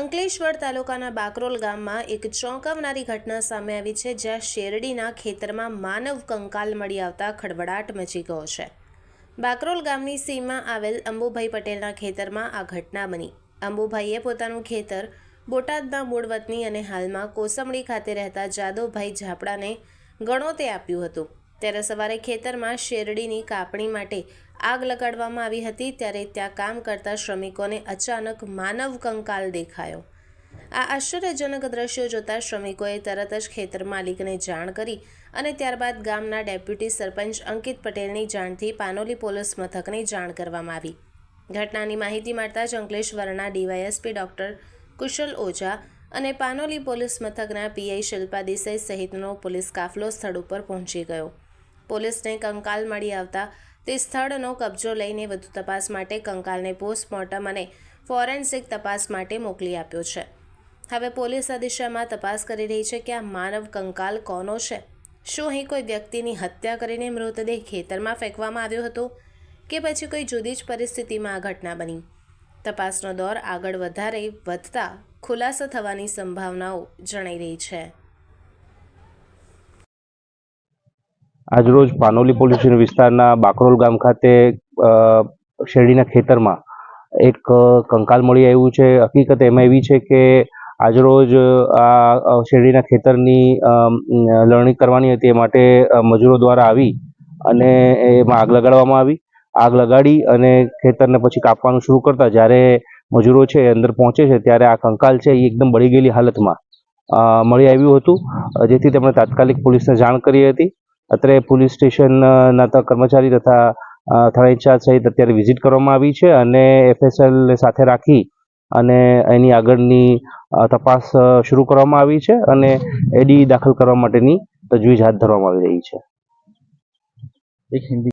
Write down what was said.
અંકલેશ્વર તાલુકાના બાકરોલ ગામમાં એક ચોંકાવનારી ઘટના સામે આવી છે, જ્યાં શેરડીના ખેતરમાં માનવ કંકાલ મળી આવતા ખળભળાટ મચી ગયો છે. બાકરોલ ગામની સીમમાં આવેલ અંબુભાઈ પટેલના ખેતરમાં આ ઘટના બની. અંબુભાઈએ પોતાનું ખેતર બોટાદના મૂળ વતની અને હાલમાં કોસંબડી ખાતે રહેતા જાદવભાઈ ઝાપડાને ગણોતે આપ્યું હતું. ત્યારે સવારે ખેતરમાં શેરડીની કાપણી માટે આગ લગાડવામાં આવી હતી ત્યારે ત્યાં કામ કરતા શ્રમિકોને અચાનક માનવ કંકાલ દેખાયો. આ આશ્ચર્યજનક દ્રશ્યો જોતા શ્રમિકોએ તરત જ ખેતર માલિકને જાણ કરી અને ત્યારબાદ ગામના ડેપ્યુટી સરપંચ અંકિત પટેલની જાણથી પાનોલી પોલીસ મથકને જાણ કરવામાં આવી. ઘટનાની માહિતી મળતા જ અંકલેશ્વરના ડીવાયએસપી ડૉક્ટર કુશલ ઓઝા અને પાનોલી પોલીસ મથકના પીઆઈ શિલ્પા દેસાઈ સહિતનો પોલીસ કાફલો સ્થળ ઉપર પહોંચી ગયો. પોલીસને કંકાલ મળી આવતા તે સ્થળનો કબજો લઈને વધુ તપાસ માટે કંકાલને પોસ્ટમોર્ટમ અને ફોરેન્સિક તપાસ માટે મોકલી આપ્યો છે. હવે પોલીસ આ દિશામાં તપાસ કરી રહી છે કે આ માનવ કંકાલ કોનો છે? શું અહીં કોઈ વ્યક્તિની હત્યા કરીને મૃતદેહ ખેતરમાં ફેંકવામાં આવ્યો હતો કે પછી કોઈ જુદી જ પરિસ્થિતિમાં આ ઘટના બની? તપાસનો દોર આગળ વધારે વધતા ખુલાસો થવાની સંભાવનાઓ જણાઈ રહી છે. આજરોજ પાનોલી પોલીસ વિસ્તારના બાકરોલ ગામ ખાતે શેરડીના ખેતરમાં એક કંકાલ મળી આવ્યું છે. હકીકત એમાં એવી છે કે આજરોજ આ શેરડીના ખેતરની લણણી કરવાની હતી એ માટે મજૂરો દ્વારા આવી અને એમાં આગ લગાડવામાં આવી. આગ લગાડી અને ખેતરને પછી કાપવાનું શરૂ કરતા જ્યારે મજૂરો છે અંદર પહોંચે છે ત્યારે આ કંકાલ છે એ એકદમ બળી ગયેલી હાલતમાં મળી આવ્યું હતું. જેથી તેમણે તાત્કાલિક પોલીસને જાણ કરી હતી. અત્રે પોલીસ સ્ટેશનના કર્મચારી તથા થાણા સહિત અત્યારે વિઝિટ કરવામાં આવી છે અને એફએસએલને સાથે રાખી અને એની આગળની તપાસ શરૂ કરવામાં આવી છે અને એડી દાખલ કરવા માટેની તજવીજ હાથ ધરવામાં આવી રહી છે. એક હિન્દી